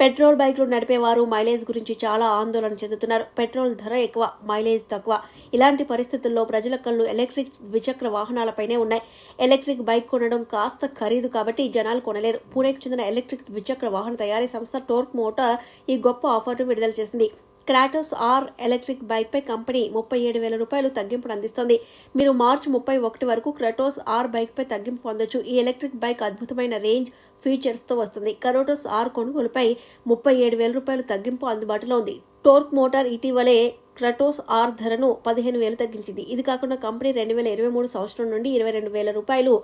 Petrol బైక్లు నడిపేవారు mileage గురించి చాలా ఆందోళన చెందుతున్నారు. పెట్రోల్ ధర ఎక్కువ మైలేజ్ తక్కువ. ఇలాంటి పరిస్థితుల్లో ప్రజల కళ్ళు ఎలక్ట్రిక్ ద్విచక్ర వాహనాలపైనే ఉన్నాయి. ఎలక్ట్రిక్ బైక్ కొనడం కాస్త ఖరీదు కాబట్టి జనాలు కొనలేరు. పూణేకు చెందిన ఎలక్ట్రిక్ ద్విచక్ర వాహన తయారీ సంస్థ టోర్క్ మోటార్ ఈ గొప్ప ఆఫర్ను విడుదల చేసింది. క్రాటోస్ ఆర్ ఎలక్ట్రిక్ బైక్పై కంపెనీ ముప్పై ఏడు వేల రూపాయలు తగ్గింపును అందిస్తోంది. మీరు మార్చి ముప్పై ఒకటి వరకు క్రాటోస్ ఆర్ బైక్పై తగ్గింపు పొందొచ్చు. ఈ ఎలక్ట్రిక్ బైక్ అద్భుతమైన రేంజ్ ఫీచర్స్తో వస్తుంది. కరోటోస్ ఆర్ కొనుగోలుపై ముప్పై ఏడు వేల రూపాయలు తగ్గింపు అందుబాటులో ఉంది. టోర్క్ మోటార్ ఇటీవలే క్రటోస్ ఆర్ ధరను పదిహేను వేలు తగ్గించింది. ఇది కాకుండా కంపెనీ రెండు వేల ఇరవై మూడు సంవత్సరం నుండి ఇరవై రెండు వేల రూపాయలు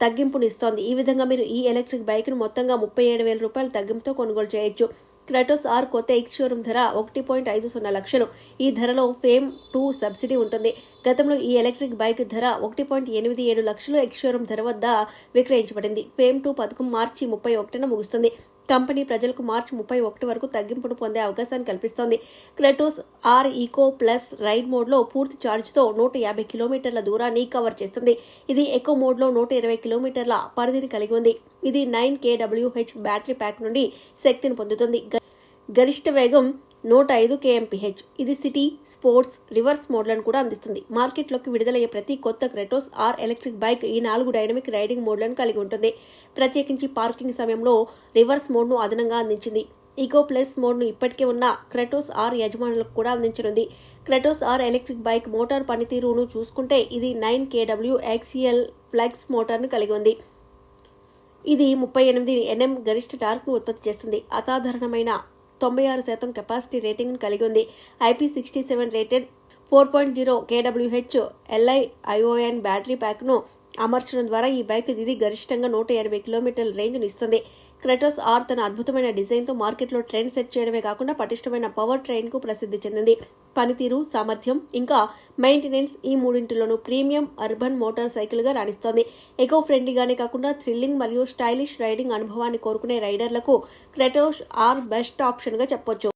తగ్గింపునిస్తోంది. ఈ విధంగా మీరు ఈ ఎలక్ట్రిక్ బైక్ను మొత్తంగా ముప్పై ఏడు వేల రూపాయల తగ్గింపుతో కొనుగోలు చేయొచ్చు. క్రటోస్ ఆర్ కొత్త ఎక్స్షోరూమ్ ధర ఒకటి పాయింట్ ఐదు సున్నా లక్షలు. ఈ ధరలో ఫేమ్ టూ సబ్సిడీ ఉంటుంది. గతంలో ఈ ఎలక్ట్రిక్ బైక్ ధర ఒకటి పాయింట్ ఎనిమిది ఏడు లక్షలు ఎక్స్షోరూమ్ ధర వద్ద విక్రయించబడింది. ఫేమ్ టూ పథకం మార్చి ముప్పై ఒకటిన ముగుస్తుంది. కంపెనీ ప్రజలకు మార్చి ముప్పై ఒకటి వరకు తగ్గింపును పొందే అవకాశాన్ని కల్పిస్తోంది. Kratos R eco plus ride మోడ్లో పూర్తి ఛార్జ్తో నూట యాభై కిలోమీటర్ల దూరాన్ని కవర్ చేస్తుంది. ఇది ఎకో మోడ్లో నూట ఇరవై కిలోమీటర్ల పరిధిని కలిగి ఉంది. ఇది నైన్ కేడబ్ల్యూహెచ్ బ్యాటరీ ప్యాక్ నుండి శక్తిని పొందుతుంది. గ- గరిష్ట వేగం నూట ఐదు కేఎంపీహెచ్. ఇది సిటీ స్పోర్ట్స్ రివర్స్ మోడ్లను కూడా అందిస్తుంది. మార్కెట్లోకి విడుదలయ్యే ప్రతి కొత్త క్రెటోస్ ఆర్ ఎలక్ట్రిక్ బైక్ ఈ నాలుగు డైనమిక్ రైడింగ్ మోడ్లను కలిగి ఉంటుంది. ప్రత్యేకించి పార్కింగ్ సమయంలో రివర్స్ మోడ్ను అదనంగా అందించింది. ఈకో ప్లస్ మోడ్ను ఇప్పటికే ఉన్న క్రెటోస్ ఆర్ యజమానులకు కూడా అందించనుంది. Kratos R electric bike motor పనితీరును చూసుకుంటే ఇది నైన్ కేడబ్ల్యూ ఎక్సిఎల్ ఫ్లెక్స్ మోటార్ను కలిగి ఉంది. ఇది ముప్పై ఎనిమిది ఎన్ఎం గరిష్ట టార్క్ను ఉత్పత్తి చేస్తుంది. అసాధారణమైన తొంభై ఆరు శాతం కెపాసిటీ రేటింగ్ను కలిగి ఉంది. IP sixty seven rated four point zero KWH LI ION battery ప్యాక్ను అమర్చడం ద్వారా ఈ బైక్ ఇది గరిష్టంగా నూట ఎనభై కిలోమీటర్ల రేంజ్ను ఇస్తుంది. క్రెటోస్ ఆర్ తన అద్భుతమైన డిజైన్తో మార్కెట్లో ట్రెండ్ సెట్ చేయడమే కాకుండా పటిష్టమైన పవర్ ట్రైన్కు ప్రసిద్ధి చెందింది. పనితీరు సామర్థ్యం ఇంకా మెయింటెనెన్స్ ఈ మూడింటిలోనూ ప్రీమియం అర్బన్ మోటార్ సైకిల్గా రాణిస్తోంది. ఎకో ఫ్రెండ్లీగానే కాకుండా థ్రిల్లింగ్ మరియు స్టైలిష్ రైడింగ్ అనుభవాన్ని కోరుకునే రైడర్లకు క్రెటోస్ ఆర్ బెస్ట్ ఆప్షన్గా చెప్పొచ్చు.